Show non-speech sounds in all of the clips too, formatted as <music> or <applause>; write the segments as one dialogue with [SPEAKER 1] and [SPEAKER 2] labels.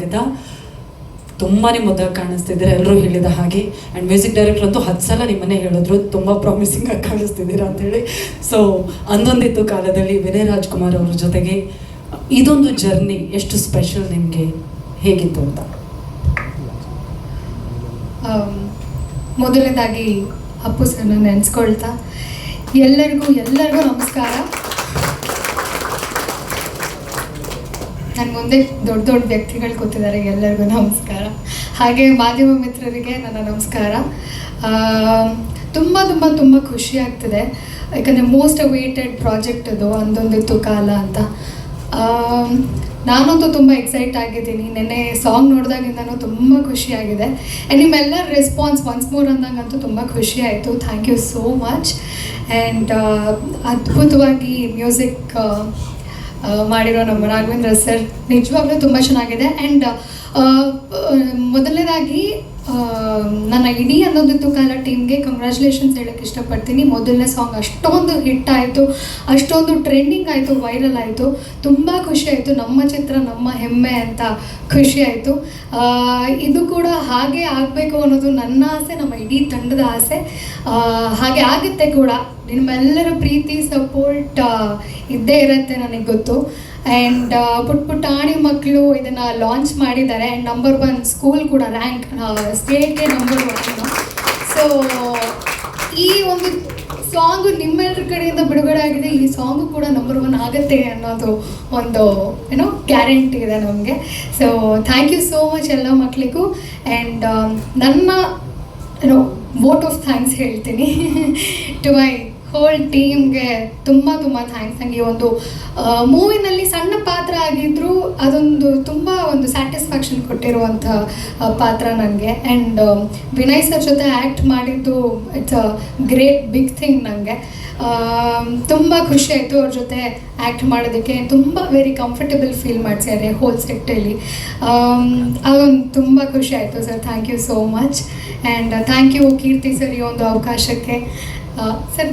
[SPEAKER 1] ಆಯ್ತಾ? ತುಂಬಾನೇ ಮುದ್ದಾಗಿ ಕಾಣಿಸ್ತಿದ್ದೀರಾ ಎಲ್ಲರೂ ಹೇಳಿದ ಹಾಗೆ. ಆ್ಯಂಡ್ ಮ್ಯೂಸಿಕ್ ಡೈರೆಕ್ಟರ್ ಅಂತೂ ಹತ್ತು ಸಲ ನಿಮ್ಮನ್ನೇ ಹೇಳಿದ್ರು. ತುಂಬ ಪ್ರಾಮಿಸಿಂಗ್ ಆಗಿ ಕಾಣಿಸ್ತಿದ್ದೀರಾ ಅಂತೇಳಿ ಸೊ ಅಂದೊಂದಿತ್ತು ಕಾಲದಲ್ಲಿ ವಿನಯ್ ರಾಜ್ಕುಮಾರ್ ಅವ್ರ ಜೊತೆಗೆ. ಇದೊಂದು ಜರ್ನಿ ಎಷ್ಟು ಸ್ಪೆಷಲ್ ನಿಮಗೆ? ಹೇಗಿತ್ತು ಅಂತ?
[SPEAKER 2] ಮೊದಲನೇದಾಗಿ ಅಪ್ಪು ಸರ್ನ ನೆನೆಸ್ಕೊಳ್ತಾ. ಎಲ್ಲರಿಗೂ ಎಲ್ಲರಿಗೂ ನಮಸ್ಕಾರ. ನನ್ನ ಮುಂದೆ ದೊಡ್ಡ ದೊಡ್ಡ ವ್ಯಕ್ತಿಗಳು ಕೂತಿದ್ದಾರೆ, ಎಲ್ಲರಿಗೂ ನಮಸ್ಕಾರ. ಹಾಗೆ ಮಾಧ್ಯಮ ಮಿತ್ರರಿಗೆ ನನ್ನ ನಮಸ್ಕಾರ. ತುಂಬ ತುಂಬ ತುಂಬ ಖುಷಿ ಆಗ್ತಿದೆ. ಯಾಕಂದರೆ ಮೋಸ್ಟ್ ಅವೇಟೆಡ್ ಪ್ರಾಜೆಕ್ಟ್ ಅದು, ಅಂದೊಂದಿತ್ತು ಕಾಲ ಅಂತ. ನಾನಂತೂ ತುಂಬ ಎಕ್ಸೈಟ್ ಆಗಿದ್ದೀನಿ. ನೆನ್ನೆ ಸಾಂಗ್ ನೋಡಿದಾಗಿಂದನೂ ತುಂಬ ಖುಷಿಯಾಗಿದೆ ಆ್ಯಂಡ್ ನಿಮ್ಮೆಲ್ಲರ ರೆಸ್ಪಾನ್ಸ್ ಒನ್ಸ್ ಮೋರ್ ಅಂದಂಗಂತೂ ತುಂಬ ಖುಷಿ ಆಯಿತು. Thank you so much and ಅದ್ಭುತವಾಗಿ ಮ್ಯೂಸಿಕ್ ಮಾಡಿರೋ ನಮ್ಮ ರಾಘವೇಂದ್ರ ಸರ್ ನಿಜವಾಗ್ಲೂ ತುಂಬ ಚೆನ್ನಾಗಿದೆ. ಆ್ಯಂಡ್ ಮೊದಲನೇದಾಗಿ ನನ್ನ ಇಡೀ ಅನ್ನೋದಿತ್ತು ಕಾಲ ಟೀಮ್ಗೆ ಕಂಗ್ರ್ಯಾಚುಲೇಷನ್ಸ್ ಹೇಳೋಕ್ಕೆ ಇಷ್ಟಪಡ್ತೀನಿ. ಮೊದಲನೇ ಸಾಂಗ್ ಅಷ್ಟೊಂದು ಹಿಟ್ ಆಯಿತು, ಅಷ್ಟೊಂದು ಟ್ರೆಂಡಿಂಗ್ ಆಯಿತು ವೈರಲ್ ಆಯಿತು. ತುಂಬ ಖುಷಿ ಆಯಿತು. ನಮ್ಮ ಚಿತ್ರ, ನಮ್ಮ ಹೆಮ್ಮೆ ಅಂತ ಖುಷಿ ಆಯಿತು. ಇದು ಕೂಡ ಹಾಗೆ ಆಗಬೇಕು ಅನ್ನೋದು ನನ್ನ ಆಸೆ, ನಮ್ಮ ಇಡೀ ತಂಡದ ಆಸೆ. ಹಾಗೆ ಆಗುತ್ತೆ ಕೂಡ. ನಿಮ್ಮೆಲ್ಲರ ಪ್ರೀತಿ ಸಪೋರ್ಟ್ ಇದ್ದೇ ಇರುತ್ತೆ ನನಗೆ ಗೊತ್ತು. ಆ್ಯಂಡ್ ಪುಟ್ ಪುಟಾಣಿ ಮಕ್ಕಳು ಇದನ್ನು ಲಾಂಚ್ ಮಾಡಿದ್ದಾರೆ. ಆ್ಯಂಡ್ ನಂಬರ್ ಒನ್ ಸ್ಕೂಲ್ ಕೂಡ ರ್ಯಾಂಕ್ ಸ್ಟೇಟ್ಗೆ ನಂಬರ್ ಒನ್ ಸೊ ಈ ಒಂದು ಸಾಂಗು ನಿಮ್ಮೆಲ್ಲರ ಕಡೆಯಿಂದ ಬಿಡುಗಡೆ ಆಗಿದೆ. ಈ ಸಾಂಗು ಕೂಡ ನಂಬರ್ ಒನ್ ಆಗುತ್ತೆ ಅನ್ನೋದು ಒಂದು ಏನೋ ಗ್ಯಾರಂಟಿ ಇದೆ ನಮಗೆ. So thank you so much ಎಲ್ಲ ಮಕ್ಕಳಿಗೂ ಆ್ಯಂಡ್ ನನ್ನ ಏನೋ ವೋಟ್ ಆಫ್ ಥ್ಯಾಂಕ್ಸ್ ಹೇಳ್ತೀನಿ <laughs> ಟು ಮೈ ಹೋಲ್ ಟೀಮ್ಗೆ ತುಂಬ ತುಂಬ ಥ್ಯಾಂಕ್ಸ್ ನನಗೆ ಒಂದು ಮೂವಿನಲ್ಲಿ ಸಣ್ಣ ಪಾತ್ರ ಆಗಿದ್ದರೂ ಅದೊಂದು ತುಂಬ ಒಂದು ಸ್ಯಾಟಿಸ್ಫ್ಯಾಕ್ಷನ್ ಕೊಟ್ಟಿರುವಂಥ ಪಾತ್ರ ನನಗೆ ಆ್ಯಂಡ್ ವಿನಯ್ ಸರ್ ಜೊತೆ ಆ್ಯಕ್ಟ್ ಮಾಡಿದ್ದು it's a great big thing ನನಗೆ ತುಂಬ ಖುಷಿ ಆಯಿತು ಅವ್ರ ಜೊತೆ ಆ್ಯಕ್ಟ್ ಮಾಡೋದಕ್ಕೆ. ತುಂಬ ವೆರಿ ಕಂಫರ್ಟಬಲ್ ಫೀಲ್ ಮಾಡ್ಸಿದ್ದಾರೆ ಹೋಲ್ ಸೆಟ್ಟಲ್ಲಿ ಅದೊಂದು ತುಂಬ ಖುಷಿ ಆಯಿತು sir. Thank you so much and thank you Keerthi sir ಈ ಒಂದು ಅವಕಾಶಕ್ಕೆ. ಸರ್.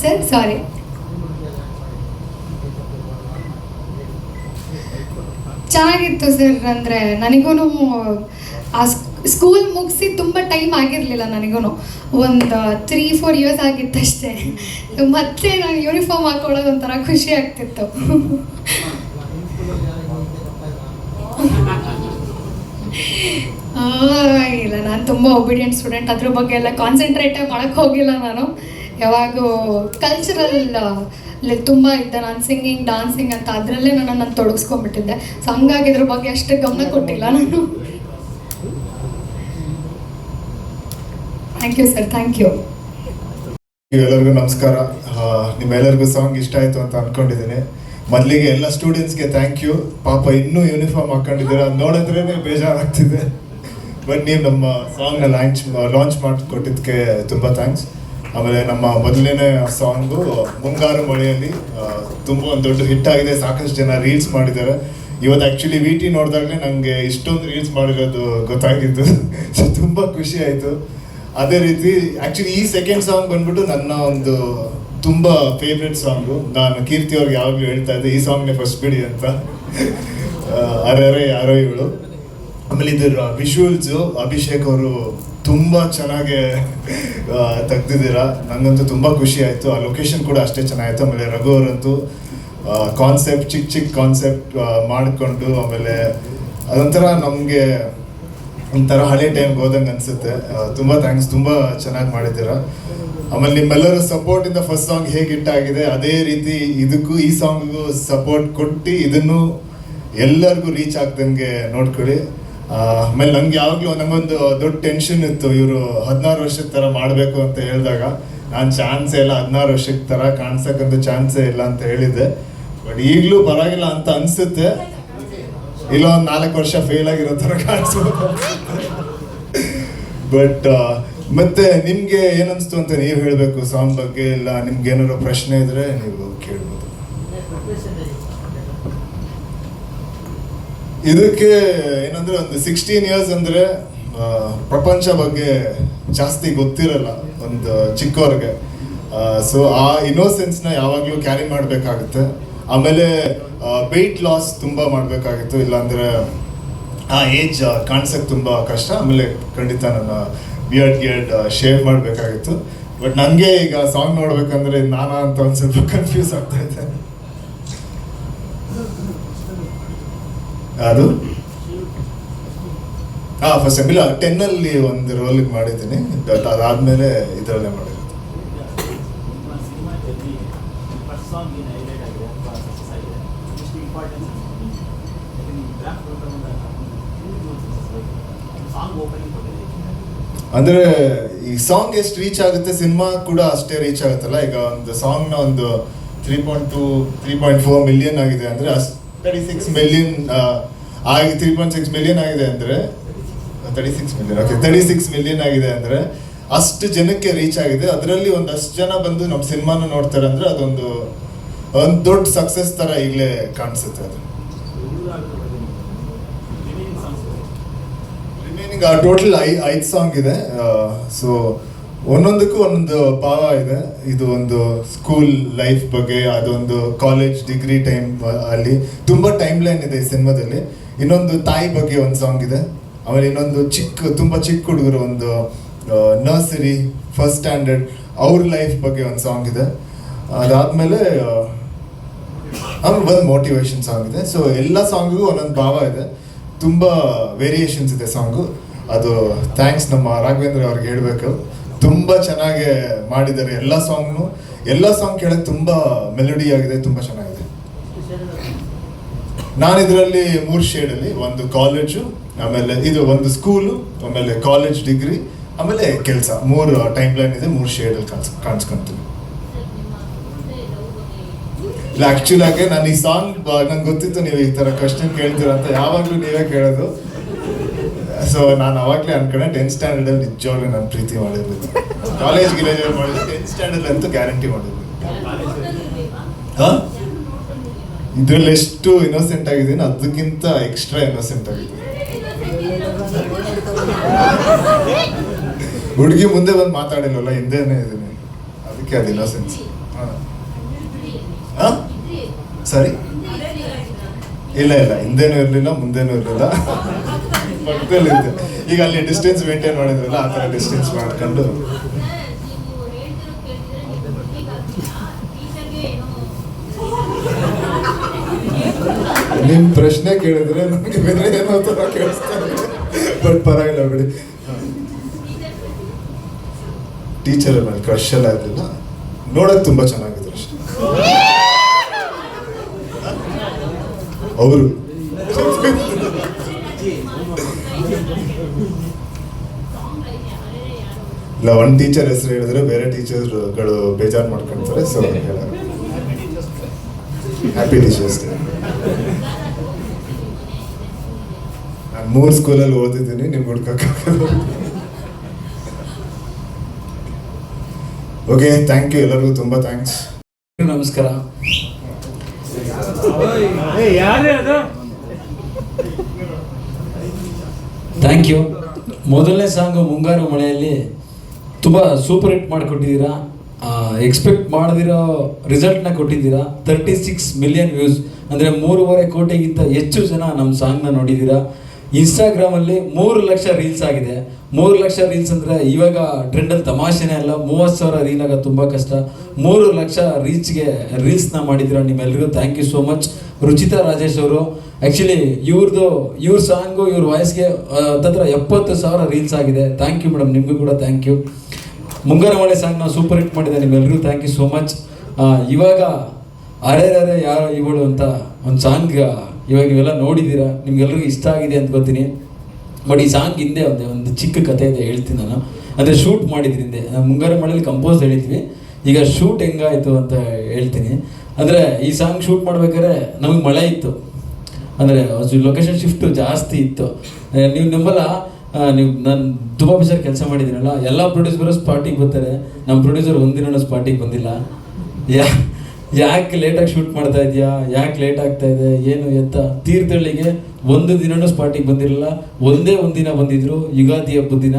[SPEAKER 2] ಸರ್ ಸರ್ ಚೆನ್ನಾಗಿತ್ತು ಸರ್ ಅಂದರೆ ನನಗೂ ಆ ಸ್ಕೂಲ್ ಮುಗಿಸಿ ತುಂಬ ಟೈಮ್ ಆಗಿರಲಿಲ್ಲ ನನಗೂ ಒಂದು ತ್ರೀ ಫೋರ್ ಇಯರ್ಸ್ ಆಗಿತ್ತಷ್ಟೇ. ಮತ್ತೆ ನಾನು ಯೂನಿಫಾರ್ಮ್ ಹಾಕೊಳ್ಳೋದು ಒಂಥರ ಖುಷಿ ಆಗ್ತಿತ್ತು. ಇಲ್ಲ, ನಾನು ತುಂಬ ಒಬಿಡಿಯಂಟ್ ಸ್ಟೂಡೆಂಟ್ ಅದ್ರ ಬಗ್ಗೆ ಎಲ್ಲ ಕಾನ್ಸಂಟ್ರೇಟೇ ಮಾಡೋಕ್ಕೆ ಹೋಗಿಲ್ಲ ನಾನು. ಯಾವಾಗೂ ಕಲ್ಚರಲ್ ತುಂಬ ಇದ್ದೆ ನಾನು ಸಿಂಗಿಂಗ್ ಡಾನ್ಸಿಂಗ್ ಅಂತ ಅದರಲ್ಲೇ ನಾನು ನಾನು ತೊಡಗಿಸ್ಕೊಂಡ್ಬಿಟ್ಟಿದ್ದೆ. ಸೊ ಹಂಗಾಗಿ ಇದ್ರ ಬಗ್ಗೆ ಅಷ್ಟು ಗಮನ ಕೊಟ್ಟಿಲ್ಲ ನಾನು. Thank you sir thank you
[SPEAKER 3] ಎಲ್ಲರಿಗೂ ನಮಸ್ಕಾರ. ನಿಮ್ಮೆಲ್ಲರಿಗೂ ಸಾಂಗ್ ಇಷ್ಟ ಆಯಿತು ಅಂತ ಅಂದ್ಕೊಂಡಿದ್ದೀನಿ ಮೊದಲಿಗೆ ಎಲ್ಲ ಸ್ಟೂಡೆಂಟ್ಸ್ಗೆ ಥ್ಯಾಂಕ್ ಯು ಪಾಪ ಇನ್ನೂ ಯೂನಿಫಾರ್ಮ್ ಹಾಕೊಂಡಿದ್ದೀರ? ಅದು ನೋಡಿದ್ರೇ ಬೇಜಾರಾಗ್ತಿದೆ. ಬಟ್ ನೀವು ನಮ್ಮ ಸಾಂಗ್ನ ಲಾಂಚ್ ಲಾಂಚ್ ಮಾಡಿಕೊಟ್ಟಿದ್ದಕ್ಕೆ ತುಂಬ ಥ್ಯಾಂಕ್ಸ್ ಆಮೇಲೆ ನಮ್ಮ ಮೊದಲನೇ ಸಾಂಗು ಮುಂಗಾರು ಮಳೆಯಲ್ಲಿ ತುಂಬ ಒಂದು ದೊಡ್ಡ ಹಿಟ್ ಆಗಿದೆ, ಸಾಕಷ್ಟು ಜನ ರೀಲ್ಸ್ ಮಾಡಿದ್ದಾರೆ. ಇವತ್ತು ಆ್ಯಕ್ಚುಲಿ ವಿ ಟಿ ನೋಡಿದಾಗಲೇ ನನಗೆ ಇಷ್ಟೊಂದು ರೀಲ್ಸ್ ಮಾಡಿರೋದು ಗೊತ್ತಾಗಿತ್ತು ಸೊ ತುಂಬ ಖುಷಿ ಆಯಿತು. ಅದೇ ರೀತಿ ಆ್ಯಕ್ಚುಲಿ ಈ ಸೆಕೆಂಡ್ ಸಾಂಗ್ ಬಂದ್ಬಿಟ್ಟು ನನ್ನ ಒಂದು ತುಂಬ ಫೇವ್ರೆಟ್ ಸಾಂಗು ನಾನು ಕೀರ್ತಿ ಅವ್ರಿಗೆ ಯಾವಾಗಲೂ ಹೇಳ್ತಾ ಇದ್ದೆ, ಈ ಸಾಂಗ್ನೇ ಫಸ್ಟ್ ಬಿಡಿ ಅಂತ. <laughs> ಅರೆ ಯಾರೋ ಇವಳು. ಆಮೇಲೆ ಇದರ ವಿಶ್ವಲ್ಸು ಅಭಿಷೇಕ್ ಅವರು ತುಂಬಾ ಚೆನ್ನಾಗಿ ತೆಗ್ದಿದ್ದೀರಾ. ನನಗಂತೂ ತುಂಬಾ ಖುಷಿ ಆಯ್ತು. ಆ ಲೊಕೇಶನ್ ಕೂಡ ಅಷ್ಟೇ ಚೆನ್ನಾಗಿತ್ತು. ಆಮೇಲೆ ರಘು ಅವರಂತೂ ಕಾನ್ಸೆಪ್ಟ್ ಚಿಕ್ಕ ಚಿಕ್ಕ ಕಾನ್ಸೆಪ್ಟ್ ಮಾಡಿಕೊಂಡು ಆಮೇಲೆ ಅದೊಂಥರ ನಮಗೆ ಒಂಥರ ಹಳೆ ಟೈಮ್ಗೆ ಹೋದಂಗೆ ಅನ್ಸುತ್ತೆ. ತುಂಬ ಥ್ಯಾಂಕ್ಸ್ ತುಂಬಾ ಚೆನ್ನಾಗಿ ಮಾಡಿದ್ದೀರಾ. ಆಮೇಲೆ ನಿಮ್ಮೆಲ್ಲರ ಸಪೋರ್ಟ್ ಇಂದ ಫಸ್ಟ್ ಸಾಂಗ್ ಹೇಗೆ ಹಿಟ್ ಆಗಿದೆ, ಅದೇ ರೀತಿ ಇದಕ್ಕೂ, ಈ ಸಾಂಗ್ಗೂ ಸಪೋರ್ಟ್ ಕೊಟ್ಟು ಇದನ್ನು ಎಲ್ಲರಿಗೂ ರೀಚ್ ಆಗ್ದಂಗೆ ನೋಡ್ಕೊಳ್ಳಿ. ಆಮೇಲೆ ನಂಗೆ ಯಾವಾಗಲೂ ನಂಗೊಂದು ದೊಡ್ಡ ಟೆನ್ಷನ್ ಇತ್ತು. ಇವರು ಹದಿನಾರು ವರ್ಷದ ಥರ ಮಾಡಬೇಕು ಅಂತ ಹೇಳಿದಾಗ ನಾನು ಚಾನ್ಸೇ ಇಲ್ಲ ಹದಿನಾರು ವರ್ಷಕ್ಕೆ ಥರ ಕಾಣಿಸಕಂತ ಚಾನ್ಸೇ ಇಲ್ಲ ಅಂತ ಹೇಳಿದ್ದೆ. ಬಟ್ ಈಗಲೂ ಪರವಾಗಿಲ್ಲ ಅಂತ ಅನ್ಸುತ್ತೆ. ಇಲ್ಲ ಒಂದು ನಾಲ್ಕು ವರ್ಷ ಫೇಲ್ ಆಗಿರೋ ಥರ ಕಾಣಿಸ್ಬೋದು ಬಟ್ ಮತ್ತೆ ನಿಮ್ಗೆ ಏನನ್ಸ್ತು ಅಂತ ನೀವು ಹೇಳಬೇಕು? ಸಾಂಗ್ ಬಗ್ಗೆ ಇಲ್ಲ ನಿಮ್ಗೆ ಏನಾದ್ರು ಪ್ರಶ್ನೆ ಇದ್ರೆ ನೀವು ಕೇಳ್ಬೋದು. ಇದಕ್ಕೆ ಏನಂದ್ರೆ ಒಂದು ಸಿಕ್ಸ್ಟೀನ್ ಇಯರ್ಸ್ ಅಂದ್ರೆ ಪ್ರಪಂಚ ಬಗ್ಗೆ ಜಾಸ್ತಿ ಗೊತ್ತಿರಲ್ಲ ಒಂದು ಚಿಕ್ಕವ್ರಿಗೆ. ಸೊ ಆ ಇನ್ನೋಸೆನ್ಸ್ನ ಯಾವಾಗ್ಲೂ ಕ್ಯಾರಿ ಮಾಡ್ಬೇಕಾಗುತ್ತೆ. ಆಮೇಲೆ ವೆಯ್ಟ್ ಲಾಸ್ ತುಂಬಾ ಮಾಡ್ಬೇಕಾಗಿತ್ತು. ಇಲ್ಲಾಂದ್ರೆ, ಆ ಏಜ್ ಕಾಣಿಸಕ್ ತುಂಬಾ ಕಷ್ಟ. ಆಮೇಲೆ ಖಂಡಿತ ನನ್ನ ಬಿಯರ್ಡ್ ಗಿಯರ್ಡ್ ಶೇವ್ ಮಾಡಬೇಕಾಗಿತ್ತು. ಬಟ್ ನನಗೆ ಈಗ ಸಾಂಗ್ ನೋಡ್ಬೇಕಂದ್ರೆ ನಾನಾ ಅಂತ ಒಂದ್ ಸ್ವಲ್ಪ ಕನ್ಫ್ಯೂಸ್ ಆಗ್ತಾ ಇದೆ. ಅದು? ಹಾ ಫಸ್ಟ್ ಇಲ್ಲ ಟೆನ್ ಅಲ್ಲಿ ಒಂದು ರೋಲ್ ಮಾಡಿದ್ದೀನಿ. ಅದಾದ್ಮೇಲೆ ಇದರಲ್ಲೇ ಮಾಡಿರೋದು ಅಂದ್ರೆ, ಈ ಸಾಂಗ್ ಎಷ್ಟು ರೀಚ್ ಆಗುತ್ತೆ ಸಿನಿಮಾ ಕೂಡ ಅಷ್ಟೇ ರೀಚ್ ಆಗುತ್ತಲ್ಲ? ಈಗ ಒಂದು ಸಾಂಗ್ನ ಒಂದು three point two three point four million ಆಗಿದೆ ಅಂದ್ರೆ ತರ್ಟಿ ಸಿಕ್ಸ್ ಮಿಲಿಯನ್ ಆಗಿ ತ್ರೀ ಪಾಯಿಂಟ್ ಸಿಕ್ಸ್ ಮಿಲಿಯನ್ ಆಗಿದೆ ಅಂದರೆ thirty six million okay thirty six million ಆಗಿದೆ ಅಂದರೆ ಅಷ್ಟು ಜನಕ್ಕೆ ರೀಚ್ ಆಗಿದೆ. ಅದರಲ್ಲಿ ಒಂದಷ್ಟು ಜನ ಬಂದು ನಮ್ಮ ಸಿನಿಮಾನ ನೋಡ್ತಾರೆ ಅಂದ್ರೆ ಅದೊಂದು, ಒಂದು ದೊಡ್ಡ ಸಕ್ಸಸ್ ತರ ಈಗಲೇ ಕಾಣಿಸುತ್ತೆ ಅದು.
[SPEAKER 4] ರಿಮೈನಿಂಗ್ ಸಾಂಗ್ಸ್
[SPEAKER 3] ಟೋಟಲ್ ಐ, ಐದು ಸಾಂಗ್ ಇದೆ ಸೊ ಒಂದೊಂದಕ್ಕೂ ಒಂದೊಂದು ಭಾವ ಇದೆ. ಇದು ಒಂದು ಸ್ಕೂಲ್ ಲೈಫ್ ಬಗ್ಗೆ, ಅದೊಂದು ಕಾಲೇಜ್ ಡಿಗ್ರಿ ಟೈಮ್ ಅಲ್ಲಿ ತುಂಬ ಟೈಮ್ ಲೈನ್ ಇದೆ ಈ ಸಿನಿಮಾದಲ್ಲಿ. ಇನ್ನೊಂದು ತಾಯಿ ಬಗ್ಗೆ ಒಂದು ಸಾಂಗ್ ಇದೆ. ಆಮೇಲೆ ಇನ್ನೊಂದು ಚಿಕ್ಕ, ತುಂಬ ಚಿಕ್ಕ ಹುಡುಗರು ಒಂದು ನರ್ಸರಿ ಫಸ್ಟ್ ಸ್ಟ್ಯಾಂಡರ್ಡ್ ಅವ್ರ ಲೈಫ್ ಬಗ್ಗೆ ಒಂದು ಸಾಂಗ್ ಇದೆ. ಅದಾದಮೇಲೆ ಆಮೇಲೆ ಒಂದು ಮೋಟಿವೇಶನ್ ಸಾಂಗ್ ಇದೆ. ಸೊ ಎಲ್ಲ ಸಾಂಗಿಗೂ ಒಂದೊಂದು ಭಾವ ಇದೆ. ತುಂಬ ವೇರಿಯೇಷನ್ಸ್ ಇದೆ ಸಾಂಗು ಅದು ಥ್ಯಾಂಕ್ಸ್ ನಮ್ಮ ರಾಘವೇಂದ್ರ ಅವ್ರಿಗೆ ಹೇಳಬೇಕು. ತುಂಬಾ ಚೆನ್ನಾಗಿ ಮಾಡಿದ್ದಾರೆ ಎಲ್ಲ ಸಾಂಗ್ನು. ಎಲ್ಲ ಸಾಂಗ್ ಕೇಳಕ್ ತುಂಬಾ ಮೆಲಡಿ ಆಗಿದೆ, ತುಂಬಾ ಚೆನ್ನಾಗಿದೆ. ನಾನು ಇದರಲ್ಲಿ ಮೂರು ಶೇಡಲ್ಲಿ ಒಂದು ಕಾಲೇಜು ಆಮೇಲೆ ಇದು ಒಂದು ಸ್ಕೂಲು ಆಮೇಲೆ ಕಾಲೇಜ್ ಡಿಗ್ರಿ ಆಮೇಲೆ ಕೆಲಸ. ಮೂರು ಟೈಮ್ ಲೈನ್ ಇದೆ, ಮೂರು ಶೇಡಲ್ಲಿ ಕಾಣಿಸ್, ಕಾಣಿಸ್ಕೊಂತೀನಿ. ಇಲ್ಲ ಆಗಿ ನಾನು ಈ ಸಾಂಗ್ ನಂಗೆ ಗೊತ್ತಿತ್ತು ನೀವು ಈ ತರ ಕ್ವಶನ್ ಕೇಳ್ತೀರ ಅಂತ, ಯಾವಾಗ್ಲೂ ನೀವೇ ಕೇಳೋದು. ಸೊ ನಾನು ಅವಾಗಲೇ ಅನ್ಕೊಂಡೆ ಟೆಂತ್ ಸ್ಟ್ಯಾಂಡರ್ಡ್ ಅಲ್ಲಿ ನಿಜವಾಗ್ಲೂ ನಾನು ಪ್ರೀತಿ ಮಾಡಿರ್ಬೇಕು ಕಾಲೇಜ್ ಗಿಲೇಜ್ ಮಾಡಿದ್ರೆ ಟೆಂತ್ ಸ್ಟ್ಯಾಂಡರ್ಡ್ ಅಂತೂ ಗ್ಯಾರಂಟಿ ಮಾಡಿರ್ಬೇಕು ಹಾಂ? ಇದ್ರಲ್ಲಿ ಎಷ್ಟು ಇನ್ನೋಸೆಂಟ್ ಆಗಿದ್ದೀನಿ ಅದಕ್ಕಿಂತ ಎಕ್ಸ್ಟ್ರಾ ಇನ್ನೋಸೆಂಟ್ ಆಗಿದ್ದೀನಿ. ಹುಡುಗಿ ಮುಂದೆ ಬಂದು ಮಾತಾಡಿಲ್ವಲ್ಲ ಹಿಂದೆನೇ ಇದ್ದೀನಿ. ಅದಕ್ಕೆ ಅದು ಇನ್ನೋಸೆನ್ಸ್ ಹಾ? ಸರಿ. ಇಲ್ಲ ಇಲ್ಲ ಹಿಂದೆನೂ ಇರಲಿಲ್ಲ ಮುಂದೆನೂ ಇರಲಿಲ್ಲ. ಪಕ್ಕದಲ್ಲಿದ್ದೆ ಈಗ ಅಲ್ಲಿ ಡಿಸ್ಟೆನ್ಸ್ ಮೇಂಟೈನ್ ಮಾಡಿದ್ರಲ್ಲ ಆ ಥರ ಡಿಸ್ಟೆನ್ಸ್ ಮಾಡ್ಕೊಂಡು. ನಿಮ್ ಪ್ರಶ್ನೆ ಕೇಳಿದ್ರೆ ನನಗೆ ಬೇರೆ ಏನೋ ಥರ ಕೇಳಿಸ್ತಾ ಬಟ್ ಪರವಾಗಿಲ್ಲ ಬಿಡಿ. ಟೀಚರ್ ಮೇಲೆ ಕ್ರಶ್ ಎಲ್ಲ ಇರಲಿಲ್ಲ. ನೋಡಕ್ ತುಂಬಾ ಚೆನ್ನಾಗಿದ್ರು ಅಷ್ಟೇ. ಅವರು. ಇಲ್ಲ ಒಂದ್ ಟೀಚರ್ ಹೆಸರು ಹೇಳಿದ್ರೆ ಬೇರೆ ಟೀಚರ್ಗಳು ಬೇಜಾರು ಮಾಡ್ಕೊಳ್ತಾರೆ ಸೊ ಹ್ಯಾಪಿ ಟೀಚರ್ಸ್ ನಾನು ಮೂರು ಸ್ಕೂಲಲ್ಲಿ ಓದಿದ್ದೀನಿ ನಿಮ್ಗೆ ಹುಡ್ಕಕ್ಕಾಗಲ್ಲ ಓಕೆ ಥ್ಯಾಂಕ್ ಯು ಎಲ್ಲರಿಗೂ ತುಂಬಾ ಥ್ಯಾಂಕ್ಸ್
[SPEAKER 5] ನಮಸ್ಕಾರ. ಥ್ಯಾಂಕ್ ಯು ಮೊದಲನೇ ಸಾಂಗು ಮುಂಗಾರು ಮಳೆಯಲ್ಲಿ ತುಂಬ ಸೂಪರ್ ಹಿಟ್ ಮಾಡಿಕೊಟ್ಟಿದ್ದೀರಾ? ಎಕ್ಸ್ಪೆಕ್ಟ್ ಮಾಡದಿರೋ ರಿಸಲ್ಟ್ನ ಕೊಟ್ಟಿದ್ದೀರಾ? ತರ್ಟಿ ಸಿಕ್ಸ್ ಮಿಲಿಯನ್ ವ್ಯೂಸ್ ಅಂದರೆ ಮೂರುವರೆ ಕೋಟಿಗಿಂತ ಹೆಚ್ಚು ಜನ ನಮ್ಮ ಸಾಂಗ್ನ ನೋಡಿದ್ದೀರಾ? ಇನ್ಸ್ಟಾಗ್ರಾಮಲ್ಲಿ ಮೂರು ಲಕ್ಷ ರೀಲ್ಸ್ ಆಗಿದೆ. ಮೂರು ಲಕ್ಷ ರೀಲ್ಸ್ ಅಂದರೆ ಇವಾಗ ಟ್ರೆಂಡಲ್ಲಿ ತಮಾಷೆನೇ ಅಲ್ಲ, ಮೂವತ್ತು ಸಾವಿರ ರೀಲ್ ಆಗೋದು ತುಂಬ ಕಷ್ಟ. ಮೂರು ಲಕ್ಷ ರೀಚ್ಗೆ ರೀಲ್ಸ್ನ ಮಾಡಿದ್ದೀರಾ ನಿಮ್ಮೆಲ್ಲರಿಗೂ thank you so much Ruchitha Rajesh ಅವರು ಆ್ಯಕ್ಚುಲಿ ಇವ್ರದ್ದು ಇವ್ರ ಸಾಂಗು ಇವ್ರ ವಾಯ್ಸ್ಗೆ ಹತ್ತತ್ರ ಎಪ್ಪತ್ತು ಸಾವಿರ ರೀಲ್ಸ್ ಆಗಿದೆ. ಥ್ಯಾಂಕ್ ಯು ಮೇಡಮ್ ನಿಮಗೂ ಕೂಡ ಥ್ಯಾಂಕ್ ಯು ಮುಂಗಾರ ಮಳೆ ಸಾಂಗ್ ನಾವು ಸೂಪರ್ ಹಿಟ್ ಮಾಡಿದೆ ನಿಮ್ಮೆಲ್ಲರಿಗೂ ಥ್ಯಾಂಕ್ ಯು ಸೋ ಮಚ್ ಇವಾಗ ಅರೆ ಅರೆ ಯಾರು ಇವಳು ಅಂತ ಒಂದು ಸಾಂಗ್ ಇವಾಗ ನೀವೆಲ್ಲ ನೋಡಿದ್ದೀರಾ? ನಿಮ್ಗೆಲ್ರಿಗೂ ಇಷ್ಟ ಆಗಿದೆ ಅಂತ ಗೊತ್ತೀನಿ. ಬಟ್ ಈ ಸಾಂಗ್ ಹಿಂದೆ ಒಂದು ಒಂದು ಚಿಕ್ಕ ಕಥೆ ಇದೆ ಹೇಳ್ತೀನಿ ನಾನು. ಅಂದರೆ ಶೂಟ್ ಮಾಡಿದ್ರಿಂದ ಮುಂಗಾರ ಮಳೆಯಲ್ಲಿ ಕಂಪೋಸ್ ಹೇಳಿದ್ವಿ. ಈಗ ಶೂಟ್ ಹೆಂಗಾಯಿತು ಅಂತ ಹೇಳ್ತೀನಿ. ಅಂದರೆ ಈ ಸಾಂಗ್ ಶೂಟ್ ಮಾಡ್ಬೇಕಾದ್ರೆ ನಮಗೆ ಮಳೆ ಇತ್ತು. ಅಂದರೆ ಲೊಕೇಶನ್ ಶಿಫ್ಟು ಜಾಸ್ತಿ ಇತ್ತು. ನೀವು ನಂಬಲ್ಲ? ನೀವು ನಾನು ತುಂಬ ಕೆಲಸ ಮಾಡಿದ್ದೀನಲ್ಲ ಎಲ್ಲ ಪ್ರೊಡ್ಯೂಸರು ಸ್ಪಾಟಿಗೆ ಬರ್ತಾರೆ. ನಮ್ಮ ಪ್ರೊಡ್ಯೂಸರ್ ಒಂದಿನ ಸ್ಪಾಟಿಗೆ ಬಂದಿಲ್ಲ. ಯಾ ಯಾಕೆ ಲೇಟಾಗಿ ಶೂಟ್ ಮಾಡ್ತಾ ಇದೆಯಾ? ಯಾಕೆ ಲೇಟ್ ಆಗ್ತಾ ಇದೆ? ಏನು ಎತ್ತ? ತೀರ್ಥಹಳ್ಳಿಗೆ ಒಂದು ದಿನನೂ ಸ್ಪಾಟಿಗೆ ಬಂದಿರಲಿಲ್ಲ ಒಂದೇ ಒಂದು ದಿನ ಬಂದಿದ್ರು. ಯುಗಾದಿ ಹಬ್ಬದ ದಿನ.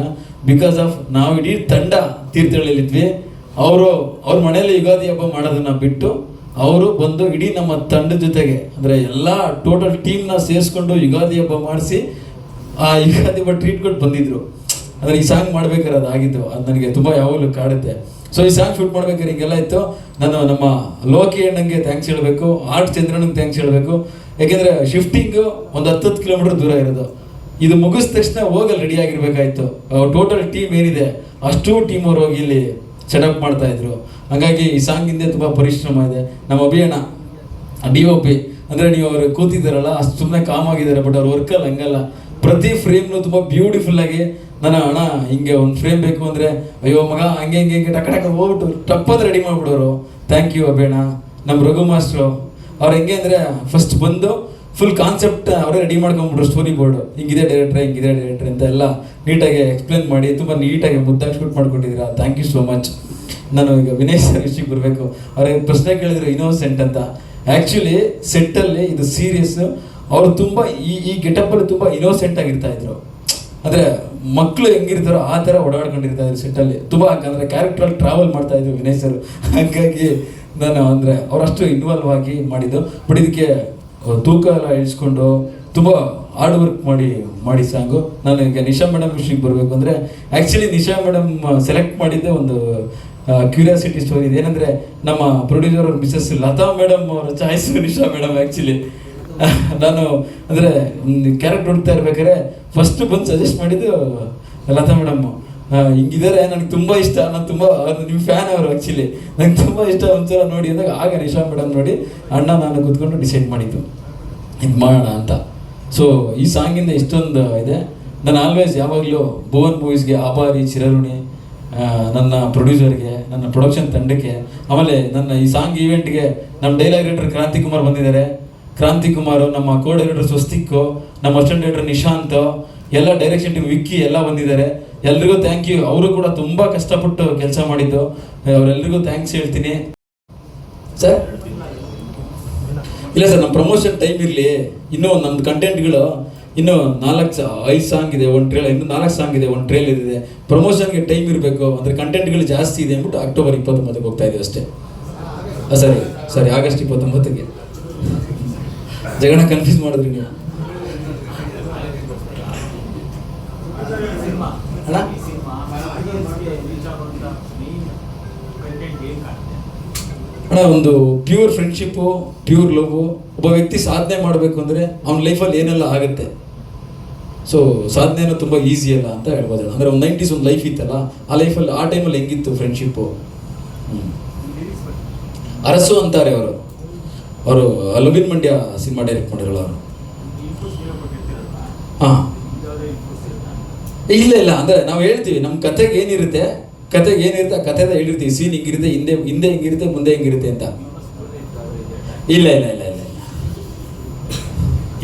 [SPEAKER 5] ಬಿಕಾಸ್ ಆಫ್ ನಾವು ಇಡೀ ತಂಡ ತೀರ್ಥಹಳ್ಳಿಲಿದ್ವಿ ಅವರು, ಅವ್ರ ಮನೆಯಲ್ಲಿ ಯುಗಾದಿ ಹಬ್ಬ ಮಾಡೋದನ್ನ ಬಿಟ್ಟು ಅವರು ಬಂದು ಇಡೀ ನಮ್ಮ ತಂಡದ ಜೊತೆಗೆ, ಅಂದರೆ ಎಲ್ಲ ಟೋಟಲ್ ಟೀಮ್ನ ಸೇರಿಸ್ಕೊಂಡು ಯುಗಾದಿ ಹಬ್ಬ ಮಾಡಿಸಿ ಆ ಯುಗಾದಿ ಹಬ್ಬ ಟ್ರೀಟ್ ಕೊಟ್ಟು ಬಂದಿದ್ರು. ಅಂದರೆ ಈ ಸಾಂಗ್ ಮಾಡ್ಬೇಕಾದ್ರೆ ಅದು ಆಗಿದ್ದು. ಅದು ನನಗೆ ತುಂಬ ಯಾವಾಗಲೂ ಕಾಡುತ್ತೆ. ಸೊ ಈ ಸಾಂಗ್ ಶೂಟ್ ಮಾಡ್ಬೇಕಾದ್ರೆ ಹಿಂಗೆಲ್ಲ ಇತ್ತು. ನಾನು ನಮ್ಮ ಲೋಕಿ ಅಣ್ಣಂಗೆ ಥ್ಯಾಂಕ್ಸ್ ಹೇಳಬೇಕು, ಆರ್ಟ್ ಚಂದ್ರನಿಗೆ ಥ್ಯಾಂಕ್ಸ್ ಹೇಳಬೇಕು. ಯಾಕೆಂದರೆ ಶಿಫ್ಟಿಂಗು ಒಂದು ಹತ್ತತ್ತು ಕಿಲೋಮೀಟರ್ ದೂರ ಇರೋದು. ಇದು ಮುಗಿದ ತಕ್ಷಣ ಹೋಗಲ್ಲಿ ರೆಡಿ ಆಗಿರ್ಬೇಕಾಯ್ತು. ಟೋಟಲ್ ಟೀಮ್ ಏನಿದೆ, ಅಷ್ಟು ಟೀಮ್ ಅವ್ರು ಹೋಗಿ ಇಲ್ಲಿ ಸೆಟಪ್ ಮಾಡ್ತಾ ಇದ್ರು. ಹಾಗಾಗಿ ಈ ಸಾಂಗ್ ಹಿಂದೆ ತುಂಬ ಪರಿಶ್ರಮ ಇದೆ. ನಮ್ಮ ಅಭಿಯಾನ ಡಿ ಒ ಪಿ ಅಂದರೆ ನೀವು ಅವರು ಕೂತಿದ್ದಾರಲ್ಲ, ಅಷ್ಟು ಸುಮ್ಮನೆ ಕಾಮ್ ಆಗಿದ್ದಾರೆ ಬಟ್ ಅವ್ರ ವರ್ಕಲ್ಲಿ ಹಂಗಲ್ಲ. ಪ್ರತಿ ಫ್ರೇಮ್ನು ತುಂಬ ಬ್ಯೂಟಿಫುಲ್ ಆಗಿ ನನ್ನ ಅಣ್ಣ, ಹಿಂಗೆ ಒಂದು ಫ್ರೇಮ್ ಬೇಕು ಅಂದರೆ, ಅಯ್ಯೋ ಮಗ, ಹಂಗೆ, ಹಿಂಗೆ ಹಿಂಗೆ, ಟಕ ಟಕ, ಹೋಗ್ಬಿಟ್ಟು ಟಪ್ಪದ ರೆಡಿ ಮಾಡಿಬಿಡೋರು. ಥ್ಯಾಂಕ್ ಯು ಅಬೇಣ ನಮ್ಮ ರಘು ಮಾಸ್ಟ್ರು ಅವ್ರು ಹೆಂಗೆ ಅಂದರೆ ಫಸ್ಟ್ ಬಂದು ಫುಲ್ ಕಾನ್ಸೆಪ್ಟ್ ಅವರೇ ರೆಡಿ ಮಾಡ್ಕೊಂಬಿಟ್ರು ಸ್ಟೋರಿ ಬೋರ್ಡು ಹಿಂಗಿದೆ ಡೈರೆಕ್ಟ್ರೆ ಹಿಂಗಿದೆ ಡೈರೆಕ್ಟ್ರೆ ಅಂತ ಎಲ್ಲ ನೀಟಾಗಿ ಎಕ್ಸ್ಪ್ಲೇನ್ ಮಾಡಿ, ತುಂಬ ನೀಟಾಗಿ ಮುದ್ದಾಗಿ ಶೂಟ್ ಮಾಡ್ಕೊಟ್ಟಿದ್ದೀರಾ. ಥ್ಯಾಂಕ್ ಯು ಸೋ ಮಚ್ ನಾನು ಈಗ ವಿನಯ್ ಸರ್ ವಿಷಯಕ್ಕೆ ಬರಬೇಕು ಅವ್ರಿಗೆ ಪ್ರಶ್ನೆ ಕೇಳಿದ್ರು ಇನೋಸೆಂಟ್ ಅಂತ. ಆ್ಯಕ್ಚುಲಿ ಸೆಟ್ಟಲ್ಲಿ ಇದು ಸೀರಿಯಸ್ ಅವರು ತುಂಬ ಈ ಈ ಗೆಟಪ್ಪಲ್ಲಿ ತುಂಬ ಇನ್ನೋಸೆಂಟ್ ಆಗಿರ್ತಾ ಇದ್ರು. ಅಂದರೆ ಮಕ್ಕಳು ಹೆಂಗಿರ್ತಾರೋ ಆ ಥರ ಓಡಾಡ್ಕೊಂಡಿರ್ತಾ ಇದ್ರು ಸೆಟ್ಟಲ್ಲಿ ತುಂಬ ಅಂದರೆ ಕ್ಯಾರೆಕ್ಟ್ರಲ್ಲಿ ಟ್ರಾವೆಲ್ ಮಾಡ್ತಾ ಇದ್ರು ವಿನಯ್ ಸರ್ ಹಾಗಾಗಿ ನಾನು ಅಂದರೆ ಅವರಷ್ಟು ಇನ್ವಾಲ್ವ್ ಆಗಿ ಮಾಡಿದ್ದು. ಬಟ್ ಇದಕ್ಕೆ ತೂಕ ಎಲ್ಲ ಇಳಿಸ್ಕೊಂಡು ತುಂಬ ಹಾರ್ಡ್ ವರ್ಕ್ ಮಾಡಿ ಮಾಡಿ ಸಾಂಗು. ನಾನು ಈಗ ನಿಶಾ ಮೇಡಮ್ ವಿಷಯಕ್ಕೆ ಬರಬೇಕು ಅಂದರೆ ಆ್ಯಕ್ಚುಲಿ ನಿಶಾ ಮೇಡಮ್ ಸೆಲೆಕ್ಟ್ ಮಾಡಿದ್ದೆ ಒಂದು ಕ್ಯೂರಿಯಾಸಿಟಿ ಸ್ಟೋರಿ ಇದೆ. ಏನಂದರೆ ನಮ್ಮ ಪ್ರೊಡ್ಯೂಸರ್ ಅವ್ರ ಮಿಸಸ್ ಲತಾ ಮೇಡಮ್ ಅವರ ಚಾಯ್ಸ್ ನಿಶಾ ಮೇಡಮ್ ಆ್ಯಕ್ಚುಲಿ <laughs> ನಾನು ಅಂದರೆ ಕ್ಯಾರೆಕ್ಟ್ ಹುಡ್ತಾ ಇರ್ಬೇಕಾದ್ರೆ ಫಸ್ಟ್ ಬಂದು ಸಜೆಸ್ಟ್ ಮಾಡಿದ್ದು ಲತಾ ಮೇಡಮ್ ಹಿಂಗಿದ್ದಾರೆ ನನಗೆ ತುಂಬ ಇಷ್ಟ. ನಾನು ತುಂಬ ನಿಮ್ಮ ಫ್ಯಾನ್ ಅವರು ಆ್ಯಕ್ಚುಲಿ ನಂಗೆ ತುಂಬ ಇಷ್ಟ ಒಂಥರ ನೋಡಿ ಅಂದಾಗ ಆಗ ನಿಶಾ ಮೇಡಮ್ ನೋಡಿ, ಅಣ್ಣ, ನಾನು ಕೂತ್ಕೊಂಡು ಡಿಸೈಡ್ ಮಾಡಿದ್ದು. ಇದು ಮಾಡೋಣ ಅಂತ. ಸೊ ಈ ಸಾಂಗಿಂದ ಇಷ್ಟೊಂದು ಇದೆ. ನಾನು ಆಲ್ವೇಸ್ ಯಾವಾಗಲೂ ಭುವನ್ ಮೂವೀಸ್ಗೆ ಆಭಾರಿ ಚಿರರುಣಿ ನನ್ನ ಪ್ರೊಡ್ಯೂಸರ್ಗೆ ನನ್ನ ಪ್ರೊಡಕ್ಷನ್ ತಂಡಕ್ಕೆ, ಆಮೇಲೆ ನನ್ನ ಈ ಸಾಂಗ್ ಈವೆಂಟ್ಗೆ ನಮ್ಮ ಡೈಲಾಗ್ ರೈಟರ್ ಕ್ರಾಂತಿ ಕುಮಾರ್ ಬಂದಿದ್ದಾರೆ. ಕ್ರಾಂತಿ ಕುಮಾರ್ ನಮ್ಮ ಕೋ ಡೈರೆಕ್ಟರ್ ಸ್ವಸ್ತಿಕ್ಕು, ನಮ್ಮ ಅಸಿಸ್ಟೆಂಟ್ ಡೈರೆಕ್ಟರ್ ನಿಶಾಂತ್, ಎಲ್ಲ ಡೈರೆಕ್ಷನ್ ಟೀಮ್ ವಿಕ್ಕಿ ಎಲ್ಲ ಬಂದಿದ್ದಾರೆ. ಎಲ್ರಿಗೂ ಥ್ಯಾಂಕ್ ಯು ಅವರು ಕೂಡ ತುಂಬ ಕಷ್ಟಪಟ್ಟು ಕೆಲಸ ಮಾಡಿದ್ದು. ಅವರೆಲ್ಲರಿಗೂ ಥ್ಯಾಂಕ್ಸ್ ಹೇಳ್ತೀನಿ. ಸರ್ ಇಲ್ಲ ಸರ್ ನಮ್ಮ ಪ್ರಮೋಷನ್ ಟೈಮ್ ಇರಲಿ. ಇನ್ನೂ ನಮ್ಮ ಕಂಟೆಂಟ್ಗಳು ಇನ್ನೂ ನಾಲ್ಕು ಐದು ಸಾಂಗ್ ಇದೆ, ಒಂದು ಟ್ರೇಲ್ ಇನ್ನೂ ನಾಲ್ಕು ಸಾಂಗ್ ಇದೆ, ಒಂದು ಟ್ರೇಲ್ ಇದೆ. ಪ್ರಮೋಷನ್ಗೆ ಟೈಮ್ ಇರಬೇಕು. ಅಂದರೆ ಕಂಟೆಂಟ್ಗಳು ಜಾಸ್ತಿ ಇದೆ ಅಂದ್ಬಿಟ್ಟು ಅಕ್ಟೋಬರ್ ಇಪ್ಪತ್ತೊಂಬತ್ತಕ್ಕೆ ಹೋಗ್ತಾ ಇದೆ ಅಷ್ಟೇ. ಸರಿ ಸರಿ ಆಗಸ್ಟ್ ಇಪ್ಪತ್ತೊಂಬತ್ತಕ್ಕೆ. ಜಗಣ ಕನ್ಫ್ಯೂಸ್ ಮಾಡಿದ್ರಿ ನೀವು. ಅಣ್ಣ, ಒಂದು ಪ್ಯೂರ್ ಫ್ರೆಂಡ್ಶಿಪ್ಪು ಪ್ಯೂರ್ ಲವ್ ಒಬ್ಬ ವ್ಯಕ್ತಿ ಸಾಧನೆ ಮಾಡಬೇಕು ಅಂದರೆ ಅವ್ನ ಲೈಫಲ್ಲಿ ಏನೆಲ್ಲ ಆಗುತ್ತೆ? ಸೊ ಸಾಧನೆನೂ ತುಂಬ ಈಸಿ ಅಲ್ಲ ಅಂತ ಹೇಳ್ಬೋದು ಅಂದರೆ ಒಂದು ನೈಂಟೀಸ್ ಒಂದು ಲೈಫ್ ಇತ್ತಲ್ಲ, ಆ ಲೈಫಲ್ಲಿ ಆ ಟೈಮಲ್ಲಿ ಹೆಂಗಿತ್ತು ಫ್ರೆಂಡ್ಶಿಪ್ಪು ಅರಸು ಅಂತಾರೆ ಅವರು. ಅವರು ಲುಬಿನ್ ಮಂಡ್ಯ ಸಿನಿಮಾ ಡೈರೆಕ್ಟ್ ಮಾಡಿರಲ್ಲ ಅವರು. ಹಾಂ. ಇಲ್ಲ ಇಲ್ಲ, ಅಂದರೆ ನಾವು ಹೇಳ್ತೀವಿ ನಮ್ಮ ಕತೆಗೆ ಏನಿರುತ್ತೆ ಕತೆಗೆ ಏನಿರುತ್ತೆ, ಆ ಕಥೆದ ಹೇಳಿರ್ತೀವಿ ಸೀನ್ ಹಿಂಗಿರುತ್ತೆ, ಹಿಂದೆ ಹಿಂದೆ ಹಿಂಗಿರುತ್ತೆ, ಮುಂದೆ ಹಿಂಗಿರುತ್ತೆ ಅಂತ. ಇಲ್ಲ ಇಲ್ಲ ಇಲ್ಲ ಇಲ್ಲ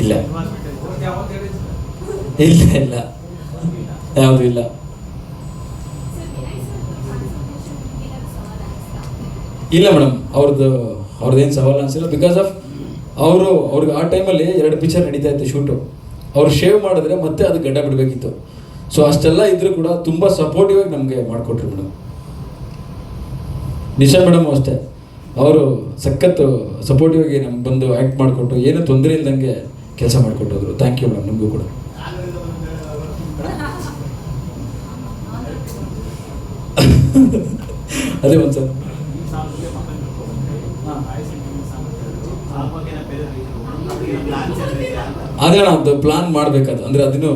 [SPEAKER 5] ಇಲ್ಲ. ಇಲ್ಲ ಇಲ್ಲ. ಯಾವುದು ಇಲ್ಲ. ಇಲ್ಲ, ಮೇಡಮ್ ಅವ್ರದ್ದು ಅವ್ರದ್ದೇನು ಸವಾಲು ಅನಿಸಿಲ್ಲ. ಬಿಕಾಸ್ ಆಫ್ ಅವರು, ಅವ್ರಿಗೆ ಆ ಟೈಮಲ್ಲಿ ಎರಡು ಪಿಕ್ಚರ್ ನಡೀತಾ ಇತ್ತು ಶೂಟು ಅವ್ರು ಶೇವ್ ಮಾಡಿದ್ರೆ ಮತ್ತೆ ಅದು ಗಡ್ಡ ಬಿಡಬೇಕಿತ್ತು. ಸೊ ಅಷ್ಟೆಲ್ಲ ಇದ್ರೂ ಕೂಡ ತುಂಬ ಸಪೋರ್ಟಿವ್ ಆಗಿ ನಮಗೆ ಮಾಡಿಕೊಟ್ರು ಮೇಡಮ್. ನಿಶಾ ಮೇಡಮ್ ಅಷ್ಟೇ. ಅವರು ಸಖತ್ತು ಸಪೋರ್ಟಿವ್ ಆಗಿ ನಮ್ಗೆ ಬಂದು ಆ್ಯಕ್ಟ್ ಮಾಡಿಕೊಟ್ಟು ಏನೂ ತೊಂದರೆ ಇಲ್ಲದಂಗೆ ಕೆಲಸ ಮಾಡಿಕೊಟ್ಟೋದ್ರು ಥ್ಯಾಂಕ್ ಯು ಮೇಡಮ್, ನಿಮಗೂ ಕೂಡ. <laughs> ಅದೇ ಒಂದು ಸರ್
[SPEAKER 4] ಈ ಸಾಂಗ್ಗೆ ಮಕ್ಕಳು ತಿಳ್ಕೊಂಡ್ರೆ
[SPEAKER 5] ಹಾಂ.
[SPEAKER 4] ಆಯ್ಸ್ ಈ ಸಾಂಗ್ ಕೇಳಿದ್ರು ಆ ಬಗ್ಗೆ ನಾನು ಬೇರೆ ಅದಕ್ಕೆ ಪ್ಲಾನ್ ಚೆನ್ನಾಗಿದೆ ಅಂತ
[SPEAKER 5] ಅದೇ ಅದು ಪ್ಲಾನ್ ಮಾಡಬೇಕಾದ ಅಂದರೆ ಅದನ್ನು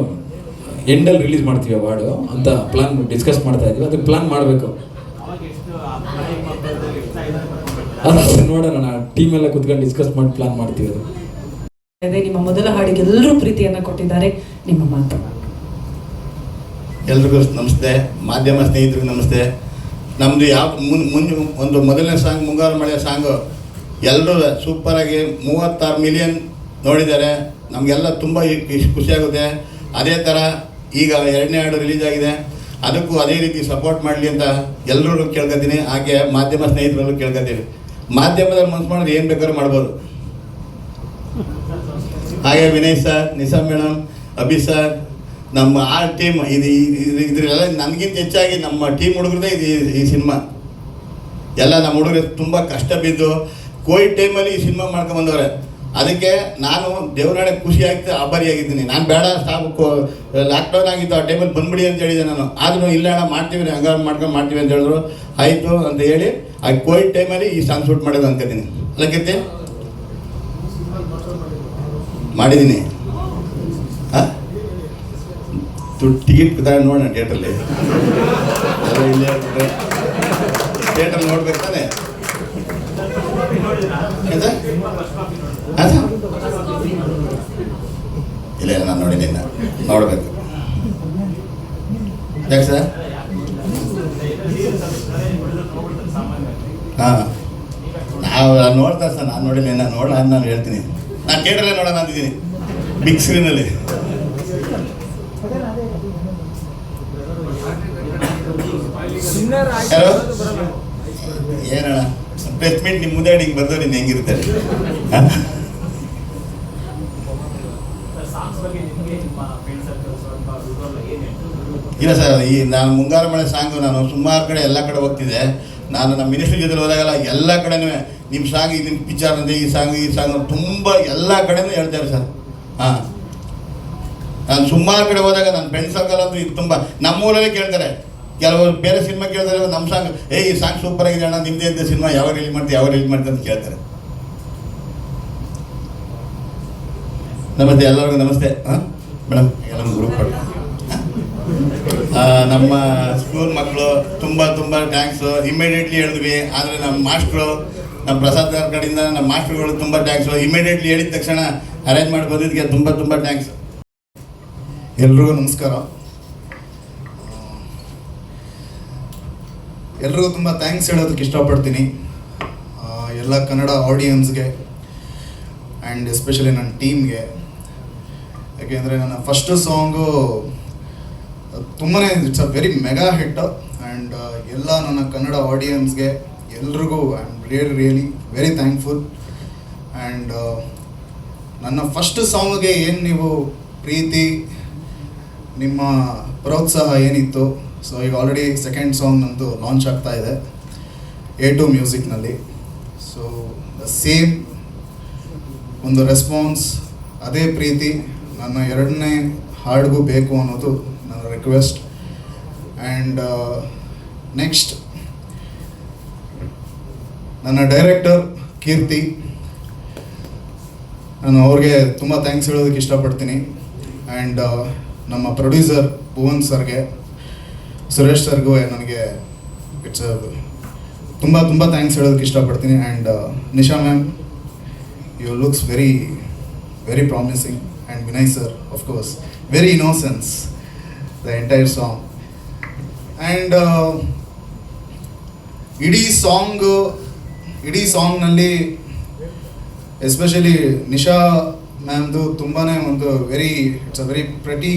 [SPEAKER 5] ಎಂಡಲ್ಲಿ ರಿಲೀಸ್ ಮಾಡ್ತೀವಿ ಅವಾರ್ಡು ಅಂತ ಪ್ಲಾನ್ ಡಿಸ್ಕಸ್ ಮಾಡ್ತಾ ಇದ್ವಿ ಅದಕ್ಕೆ ಪ್ಲಾನ್ ಮಾಡಬೇಕು. ಅದು ನೋಡೋಣ ಟೀಮ್ ಎಲ್ಲ ಕುತ್ಕೊಂಡು ಡಿಸ್ಕಸ್ ಮಾಡಿ ಪ್ಲಾನ್ ಮಾಡ್ತೀವಿ ಅದು.
[SPEAKER 1] ಇದೆ ನಿಮ್ಮ ಮೊದಲ ಹಾಡಿಗೆ ಎಲ್ಲರೂ ಪ್ರೀತಿಯನ್ನು ಕೊಟ್ಟಿದ್ದಾರೆ. ನಿಮ್ಮ ಮಾತು.
[SPEAKER 6] ಎಲ್ರಿಗೂ ನಮಸ್ತೆ. ಮಾಧ್ಯಮ ಸ್ನೇಹಿತರಿಗೆ ನಮಸ್ತೆ. ನಮ್ಮದು ಯಾವ ಮುನ್ ಮುಂದೆ ಒಂದು ಮೊದಲನೇ ಸಾಂಗ್ ಮುಂಗಾರು ಮಳೆ ಸಾಂಗು ಎಲ್ಲರೂ ಸೂಪರಾಗಿ ಮೂವತ್ತಾರು ಮಿಲಿಯನ್ ನೋಡಿದ್ದಾರೆ ನಮಗೆಲ್ಲ ತುಂಬ ಖುಷಿಯಾಗುತ್ತೆ ಅದೇ ಥರ ಈಗ ಎರಡನೇ ಹಾಡು ರಿಲೀಸ್ ಆಗಿದೆ. ಅದಕ್ಕೂ ಅದೇ ರೀತಿ ಸಪೋರ್ಟ್ ಮಾಡಲಿ ಅಂತ ಎಲ್ಲರೂ ಕೇಳ್ಕೊತೀನಿ ಹಾಗೆ ಮಾಧ್ಯಮ ಸ್ನೇಹಿತರಲ್ಲೂ ಕೇಳ್ಕೊತೀನಿ ಮಾಧ್ಯಮದಲ್ಲಿ ಮನಸ್ಸು ಮಾಡಿದ್ರೆ ಏನು ಬೇಕಾದ್ರೂ ಮಾಡ್ಬೋದು. ಹಾಗೆ Vinay sir Nisa madam Abhi sir ನಮ್ಮ ಆ ಟೀಮ್ ಇದು ಇದು- ಇದ್ರೆಲ್ಲ ನನಗಿಂತ ಹೆಚ್ಚಾಗಿ ನಮ್ಮ ಟೀಮ್ ಹುಡುಗರದೇ ಇದು ಈ- ಸಿನಿಮಾ. ಎಲ್ಲ ನಮ್ಮ ಹುಡುಗರು ತುಂಬ ಕಷ್ಟ ಬಿದ್ದು ಕೋವಿಡ್ ಟೈಮಲ್ಲಿ ಈ ಸಿನಿಮಾ ಮಾಡ್ಕೊಂಬಂದವ್ರೆ ಅದಕ್ಕೆ ನಾನು ದೇವರಾಣೆ ಖುಷಿ ಆಗ್ತಾ ಆಭಾರಿಯಾಗಿದ್ದೀನಿ. ನಾನು ಬೇಡ ಸ್ಟಾಪ್ ಲಾಕ್ಡೌನ್ ಆಗಿತ್ತು, ಆ ಟೈಮಲ್ಲಿ ಬಂದ್ಬಿಡಿ ಅಂತ ಹೇಳಿದೆ ನಾನು. ಆದ್ರೂ ಇಲ್ಲ ಅಣ್ಣ, ಮಾಡ್ತೀವಿ ಹಂಗಾರು ಮಾಡ್ಕೊಂಡು ಮಾಡ್ತೀವಿ ಅಂತ ಹೇಳಿದ್ರು. ಆಯಿತು ಅಂತ ಹೇಳಿ, ಆ ಕೋವಿಡ್ ಟೈಮಲ್ಲಿ ಈ ಸಾಂಗ್ ಶೂಟ್ ಮಾಡೋದು ಅನ್ಕೋತೀನಿ. ಅದಕ್ಕೆ ಮಾಡಿದ್ದೀನಿ. ಹಾಂ ದುಡ್ಡು ಟಿಕೆಟ್ ತಗೊಂಡು ನೋಡೋಣ ಥಿಯೇಟ್ರಲ್ಲಿ ಥಿಯೇಟ್ರಲ್ಲಿ ನೋಡ್ಬೇಕು ತಾನೆ? ಇಲ್ಲ ನಾನು ನೋಡಿದ್ದೀನಿ ನಿನ್ನ. ನೋಡಬೇಕು. ಯಾಕೆ ಸರ್? ಹಾಂ. ನಾವು ನೋಡ್ತಾ ಸರ್, ನಾನು ನೋಡಿಲ್ಲ ನಾನು ನೋಡೋಣ ಅಂತ ನಾನು ಹೇಳ್ತೀನಿ. ನಾನು ಥಿಯೇಟ್ರಲ್ಲೇ ನೋಡೋಣ ಅಂತಿದ್ದೀನಿ. ಬಿಗ್ ಸ್ಕ್ರೀನಲ್ಲಿ ಯಾರು ಏನಣ್ಣ? ಪ್ರೆಸ್ ಮೀಟ್ ನಿಮ್ಮ ಮುಂದೆ ಹಿಂಗೆ ಬರ್ದವ್ರು ಇನ್ನು ಹೆಂಗಿರ್ತಾರೆ
[SPEAKER 7] ಸಾಂಗ್ಸ್ ಬಗ್ಗೆ ನಿಮಗೆ ನಿಮ್ಮ ಫ್ರೆಂಡ್ ಸರ್ಕಲ್ ಸ್ವಲ್ಪ ವಿವರ ಏನು ಹೇಳ್ತೀವಿ
[SPEAKER 6] ಇಲ್ಲ ಸರ್, ಈ ನಾನು ಮುಂಗಾರು ಮಳೆ ಸಾಂಗ್ ನಾನು ಸುಮಾರು ಕಡೆ ಎಲ್ಲ ಕಡೆ ಹೋಗ್ತಿದ್ದೆ. ನಾನು ನಮ್ಮ ಮಿನಿಸ್ಟ್ರಿ ಜೊತೆ ಹೋದಾಗೆಲ್ಲ ಎಲ್ಲ ಕಡೆನೂ ನಿಮ್ಮ ಸಾಂಗ್ ನಿಮ್ಮ ಪಿಚ್ಚರ್ ಅಂದರೆ ಈ ಸಾಂಗ್ ಈ ಸಾಂಗ್ ತುಂಬ ಎಲ್ಲ ಕಡೆನೂ ಹೇಳ್ತಾರೆ ಸರ್. ಹಾಂ. ನಾನು ಸುಮಾರು ಕಡೆ ಹೋದಾಗ ನನ್ನ ಫ್ರೆಂಡ್ ಸರ್ಕಲ್ ಅಂತೂ ಇದು ತುಂಬ ನಮ್ಮೂರಲ್ಲೇ ಕೇಳ್ತಾರೆ. ಕೆಲವರು ಬೇರೆ ಸಿನಿಮಾ ಕೇಳ್ತಾರೆ, ನಮ್ಮ ಸಾಂಗ್, ಏ, ಈ ಸಾಂಗ್ ಸೂಪರ್ ಆಗಿದೆ ಅಣ್ಣ ನಿಮ್ಮದೇ ಇದ್ದ ಸಿನಿಮಾ ಯಾವಾಗ ರಿಲೀಸ್ ಮಾಡ್ತೀವಿ ಯಾವಾಗ ರಿಲೀಸ್ ಮಾಡ್ತೀವಿ ಅಂತ ಕೇಳ್ತಾರೆ. ನಮಸ್ತೆ, ಎಲ್ಲರಿಗೂ ನಮಸ್ತೆ. ಹಾಂ? ಮೇಡಮ್, ಎಲ್ಲರಿಗೂ ಗ್ರೂಪ್ ಕೊಡಿ ನಮ್ಮ ಸ್ಕೂಲ್ ಮಕ್ಕಳು ತುಂಬ ತುಂಬ ಥ್ಯಾಂಕ್ಸು ಇಮಿಡಿಯೇಟ್ಲಿ ಹೇಳಿದ್ವಿ. ಆದರೆ ನಮ್ಮ ಮಾಸ್ಟ್ರು, ನಮ್ಮ ಪ್ರಸಾದ್ ಅವ್ರ ಕಡೆಯಿಂದ ನಮ್ಮ ಮಾಸ್ಟ್ರುಗಳು ತುಂಬ ಥ್ಯಾಂಕ್ಸು ಇಮಿಡಿಯೇಟ್ಲಿ ಹೇಳಿದ ತಕ್ಷಣ ಅರೇಂಜ್ ಮಾಡಿ ಬಂದಿದ್ದಕ್ಕೆ ತುಂಬ ತುಂಬ ಥ್ಯಾಂಕ್ಸ್
[SPEAKER 8] ಎಲ್ರಿಗೂ ನಮಸ್ಕಾರ. ಎಲ್ರಿಗೂ ತುಂಬ ಥ್ಯಾಂಕ್ಸ್ ಹೇಳೋದಕ್ಕೆ ಇಷ್ಟಪಡ್ತೀನಿ. ಎಲ್ಲ ಕನ್ನಡ ಆಡಿಯನ್ಸ್ಗೆ ಆ್ಯಂಡ್ ಎಸ್ಪೆಷಲಿ ನನ್ನ ಟೀಮ್ಗೆ ಯಾಕೆಂದರೆ ನನ್ನ ಫಸ್ಟ್ ಸಾಂಗು ತುಂಬಾ it's a very mega hit and ಎಲ್ಲ ನನ್ನ ಕನ್ನಡ ಆಡಿಯನ್ಸ್ಗೆ ಎಲ್ರಿಗೂ I am really really very thankful and ನನ್ನ ಫಸ್ಟ್ ಸಾಂಗ್ಗೆ ಏನು ನೀವು ಪ್ರೀತಿ, ನಿಮ್ಮ ಪ್ರೋತ್ಸಾಹ ಏನಿತ್ತು? ಸೊ ಈಗ ಆಲ್ರೆಡಿ ಸೆಕೆಂಡ್ ಸಾಂಗ್ ನಂದು ಲಾಂಚ್ ಆಗ್ತಾ ಇದೆ ಎ ಟು ಮ್ಯೂಸಿಕ್ನಲ್ಲಿ ಸೊ ದ ಸೇಮ್ ಒಂದು ರೆಸ್ಪಾನ್ಸ್ ಅದೇ ಪ್ರೀತಿ, ನನ್ನ ಎರಡನೇ ಹಾಡಿಗೂ ಬೇಕು ಅನ್ನೋದು ರಿಕ್ವೆಸ್ಟ್ ಆ್ಯಂಡ್ ನೆಕ್ಸ್ಟ್ ನನ್ನ ಡೈರೆಕ್ಟರ್ ಕೀರ್ತಿ. ನಾನು ಅವ್ರಿಗೆ ತುಂಬ ಥ್ಯಾಂಕ್ಸ್ ಹೇಳೋದಕ್ಕೆ ಇಷ್ಟಪಡ್ತೀನಿ. ಆ್ಯಂಡ್ ನಮ್ಮ ಪ್ರೊಡ್ಯೂಸರ್ ಭುವನ್ ಸರ್ಗೆ, ಸುರೇಶ್ ಸರ್ಗೂ ನನಗೆ ಇಟ್ಸ್ ತುಂಬ ತುಂಬ ಥ್ಯಾಂಕ್ಸ್ ಹೇಳೋದಕ್ಕೆ ಇಷ್ಟಪಡ್ತೀನಿ. And Nisha ma'am you looks very very promising and Vinay sir course very innocence the entire song and ಇಡೀ ಸಾಂಗ್ ಇಡೀ ಸಾಂಗ್ನಲ್ಲಿ ಎಸ್ಪೆಷಲಿ ನಿಶಾ ಮ್ಯಾಮ್ದು ತುಂಬಾ ಒಂದು very it's a very pretty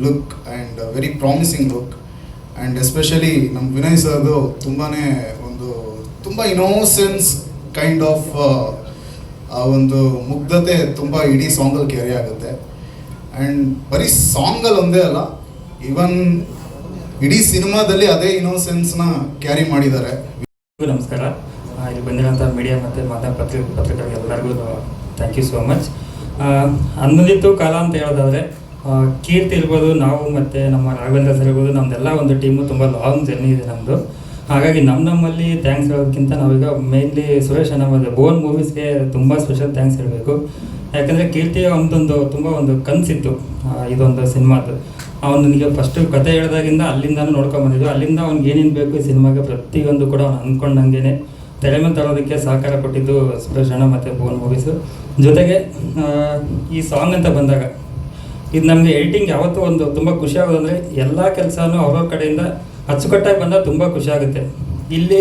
[SPEAKER 8] look and very promising look and especially ನಮ್ಮ ವಿನಯ್ ಸರ್ದು ತುಂಬಾ ಒಂದು, ತುಂಬ ಇನೋಸೆನ್ಸ್ ಕೈಂಡ್ ಆಫ್ ಆ ಒಂದು ಮುಗ್ಧತೆ ತುಂಬ ಇಡೀ ಸಾಂಗಲ್ಲಿ ಕ್ಯಾರಿ ಆಗುತ್ತೆ. ಆ್ಯಂಡ್ ಬರೀ ಸಾಂಗಲ್ಲಿ ಒಂದೇ ಅಲ್ಲ ಇವನ್ ಇಡೀ ಸಿನಿಮಾದಲ್ಲಿ ಅದೇ ಇನೋಸೆನ್ಸ್ನ ಕ್ಯಾರಿ ಮಾಡಿದ್ದಾರೆ.
[SPEAKER 9] ನಮಸ್ಕಾರ. ಇಲ್ಲಿ ಬಂದಿರೋಂಥ ಮೀಡಿಯಾ ಮತ್ತು ಮಾಧ್ಯಮ ಪತ್ರಿಕೆ ಪತ್ರಿಕರಿಗೆ ಎಲ್ಲರಿಗೂ ಥ್ಯಾಂಕ್ ಯು ಸೋ ಮಚ್ ಹನ್ನೊಂದಿತ್ತು ಕಾಲ ಅಂತ ಹೇಳೋದಾದರೆ ಕೀರ್ತಿ ಇರ್ಬೋದು, ನಾವು ಮತ್ತು ನಮ್ಮ ರಾಘವೇಂದ್ರ ಸರ್ ಇರ್ಬೋದು ನಮ್ಮದೆಲ್ಲ ಒಂದು ಟೀಮು ತುಂಬ ಲಾಂಗ್ ಜರ್ನಿ ಇದೆ ನಮ್ಮದು ಹಾಗಾಗಿ ನಮ್ಮ ನಮ್ಮಲ್ಲಿ ಥ್ಯಾಂಕ್ಸ್ ಹೇಳೋದಕ್ಕಿಂತ ನಾವೀಗ ಮೇನ್ಲಿ ಸುರೇಶ್ ಮತ್ತು ಬೋನ್ ಮೂವೀಸ್ಗೆ ತುಂಬ ಸ್ಪೆಷಲ್ ಥ್ಯಾಂಕ್ಸ್ ಹೇಳಬೇಕು. ಯಾಕಂದರೆ ಕೀರ್ತಿ ಒಂದೊಂದು, ತುಂಬ ಒಂದು ಕನಸಿತ್ತು ಇದೊಂದು ಸಿನಿಮಾದು ಅವನು ನನಗೆ ಫಸ್ಟ್ ಕತೆ ಹೇಳಿದಾಗಿಂದ ಅಲ್ಲಿಂದಾನು ನೋಡ್ಕೊಂಡ್ ಬಂದಿದ್ವಿ ಅಲ್ಲಿಂದ ಅವ್ನಿಗೆ ಏನೇನು ಬೇಕು ಈ ಸಿನಿಮಾಗೆ ಪ್ರತಿಯೊಂದು ಕೂಡ ಅವ್ನು ಅಂದ್ಕೊಂಡಂಗೆ ತಲೆ ಮೇಲೆ ತರೋದಕ್ಕೆ ಸಹಕಾರ ಕೊಟ್ಟಿದ್ದು ಸುರೇಶ್ ಅಣ್ಣ ಮತ್ತು ಬೋನ್ ಮೂವೀಸು. ಜೊತೆಗೆ ಈ ಸಾಂಗ್ ಅಂತ ಬಂದಾಗ, ಇದು ನಮಗೆ ಎಡಿಟಿಂಗ್ ಯಾವತ್ತೂ ಒಂದು ತುಂಬ ಖುಷಿ ಆಗೋದಂದರೆ ಎಲ್ಲ ಕೆಲಸನೂ ಅವ್ರವ್ರ ಕಡೆಯಿಂದ ಅಚ್ಚುಕಟ್ಟಾಗಿ ಬಂದಾಗ ತುಂಬ ಖುಷಿ ಆಗುತ್ತೆ. ಇಲ್ಲಿ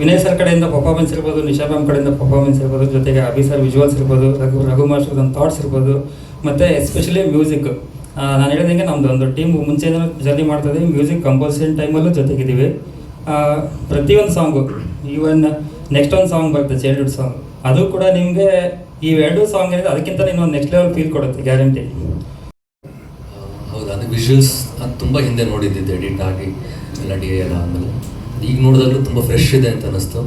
[SPEAKER 9] ವಿನಯ್ ಸರ್ ಕಡೆಯಿಂದ ಪರ್ಫಾರ್ಮೆನ್ಸ್ ಇರ್ಬೋದು, ನಿಶಾ ಮ್ಯಾಮ್ ಕಡೆಯಿಂದ ಪರ್ಫಾರ್ಮೆನ್ಸ್ ಇರ್ಬೋದು, ಜೊತೆಗೆ ಅಭಿ ಸರ್ ವಿಜುವಲ್ಸ್ ಇರ್ಬೋದು, ರಘು ರಘು ಮಾಸ್ಟರ್ ಒಂದು ಥಾಟ್ಸ್ ಇರ್ಬೋದು. ಮತ್ತು ಎಸ್ಪೆಷಲಿ ಮ್ಯೂಸಿಕ್ ನಾನು ಹೇಳಿದಂಗೆ ನಮ್ಮದು ಒಂದು ಟೀಮ್ ಮುಂಚೆಯಿಂದ ಜರ್ನಿ ಮಾಡ್ತಾ ಇದ್ದೀವಿ ಮ್ಯೂಸಿಕ್ ಕಂಪೋಸಿಷನ್ ಟೈಮಲ್ಲೂ ಜೊತೆಗಿದ್ದೀವಿ. ಪ್ರತಿಯೊಂದು ಸಾಂಗು ಈವನ್ ನೆಕ್ಸ್ಟ್ ಒಂದು ಸಾಂಗ್ ಬರುತ್ತೆ ಚೈಲ್ಡ್ಹುಡ್ ಸಾಂಗ್ ಅದು ಕೂಡ ನಿಮಗೆ ಇವೆರಡು ಸಾಂಗ್ ಏನಿದೆ ಅದಕ್ಕಿಂತ ಇನ್ನೊಂದು ನೆಕ್ಸ್ಟ್ ಲೆವೆಲ್ ಫೀಲ್ ಕೊಡುತ್ತೆ ಗ್ಯಾರಂಟಿ
[SPEAKER 10] ಹೌದು, ಅದು ವಿಜುವಲ್ಸ್ ಅದು ತುಂಬ ಹಿಂದೆ ನೋಡಿದ್ದಿದ್ದು ಎಡಿಟ್ ಆಗಿ ಎಲ್ಲ ಡಿ ಎಲ್ಲ ಆಮೇಲೆ ಈಗ ನೋಡಿದಾಗಲೂ ತುಂಬ ಫ್ರೆಶ್ ಇದೆ ಅಂತ ಅನ್ನಿಸ್ತು.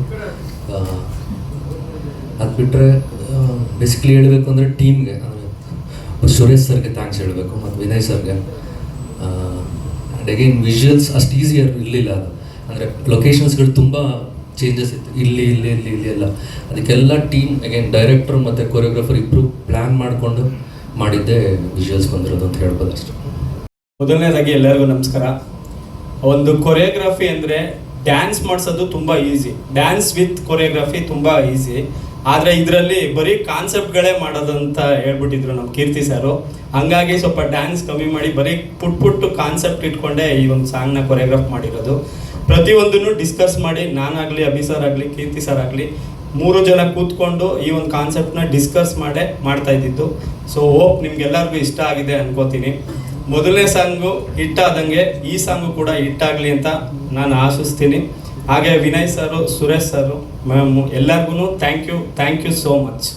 [SPEAKER 10] ಅದು ಬಿಟ್ಟರೆ ಬೇಸಿಕ್ಲಿ ಹೇಳಬೇಕು ಅಂದರೆ ಟೀಮ್ಗೆ ಸುರೇಶ್ ಸರ್ಗೆ ಥ್ಯಾಂಕ್ಸ್ ಹೇಳಬೇಕು ಮತ್ತು ವಿನಯ್ ಸರ್ಗೆ. ಆ್ಯಂಡ್ ಅಗೇನ್ ವಿಜುವಲ್ಸ್ ಅಷ್ಟು ಈಸಿಯರ್ ಇರಲಿಲ್ಲ ಅದು. ಅಂದರೆ ಲೊಕೇಶನ್ಸ್ಗಳು ತುಂಬ ಚೇಂಜಸ್ ಇತ್ತು. ಇಲ್ಲಿ ಇಲ್ಲಿ ಇಲ್ಲಿ ಇಲ್ಲಿ ಎಲ್ಲ. ಅದಕ್ಕೆಲ್ಲ ಟೀಮ್ ಅಗೇನ್ ಡೈರೆಕ್ಟ್ರು ಮತ್ತು ಕೊರಿಯೋಗ್ರಾಫರ್ ಇಬ್ಬರು ಪ್ಲ್ಯಾನ್ ಮಾಡಿಕೊಂಡು ಮಾಡಿದ್ದೆ ವಿಜುವಲ್ಸ್ ಬಂದಿರೋದು ಅಂತ ಹೇಳ್ಬೋದು ಅಷ್ಟು.
[SPEAKER 11] ಮೊದಲನೇದಾಗಿ ಎಲ್ಲರಿಗೂ ನಮಸ್ಕಾರ. ಒಂದು ಕೊರಿಯೋಗ್ರಫಿ ಅಂದರೆ ಡ್ಯಾನ್ಸ್ ಮಾಡಿಸೋದು ತುಂಬ ಈಸಿ ಡ್ಯಾನ್ಸ್ ವಿತ್ ಕೊರಿಯೋಗ್ರಫಿ ತುಂಬ ಈಸಿ ಆದರೆ ಇದರಲ್ಲಿ ಬರೀ ಕಾನ್ಸೆಪ್ಟ್ಗಳೇ ಮಾಡೋದಂತ ಹೇಳ್ಬಿಟ್ಟಿದ್ರು ನಮ್ಮ ಕೀರ್ತಿ ಸರು. ಹಂಗಾಗಿ ಸ್ವಲ್ಪ ಡ್ಯಾನ್ಸ್ ಕಮ್ಮಿ ಮಾಡಿ ಬರೀ ಪುಟ್ ಪುಟ್ಟು ಕಾನ್ಸೆಪ್ಟ್ ಇಟ್ಕೊಂಡೇ ಈ ಒಂದು ಸಾಂಗ್ನ ಕೊರಿಯೋಗ್ರಾಫ್ ಮಾಡಿರೋದು. ಪ್ರತಿಯೊಂದನ್ನು ಡಿಸ್ಕಸ್ ಮಾಡಿ, ನಾನಾಗಲಿ ಅಭಿ ಸರ್ ಆಗಲಿ ಕೀರ್ತಿ ಸರ್ ಆಗಲಿ ಮೂರು ಜನ ಕೂತ್ಕೊಂಡು ಈ ಒಂದು ಕಾನ್ಸೆಪ್ಟ್ನ ಡಿಸ್ಕಸ್ ಮಾಡೇ ಮಾಡ್ತಾ ಇದ್ದಿದ್ದು. ಸೊ ಹೋಪ್ ನಿಮ್ಗೆಲ್ಲರಿಗೂ ಇಷ್ಟ ಆಗಿದೆ ಅನ್ಕೋತೀನಿ. ಮೊದಲನೇ ಸಾಂಗು ಹಿಟ್ ಆದಂಗೆ ಈ ಸಾಂಗು ಕೂಡ ಹಿಟ್ ಆಗಲಿ ಅಂತ ನಾನು ಆಶಿಸ್ತೀನಿ. ಹಾಗೆ Vinay sir, Suresh sir ma'am ಎಲ್ಲರಿಗೂ thank you thank you so much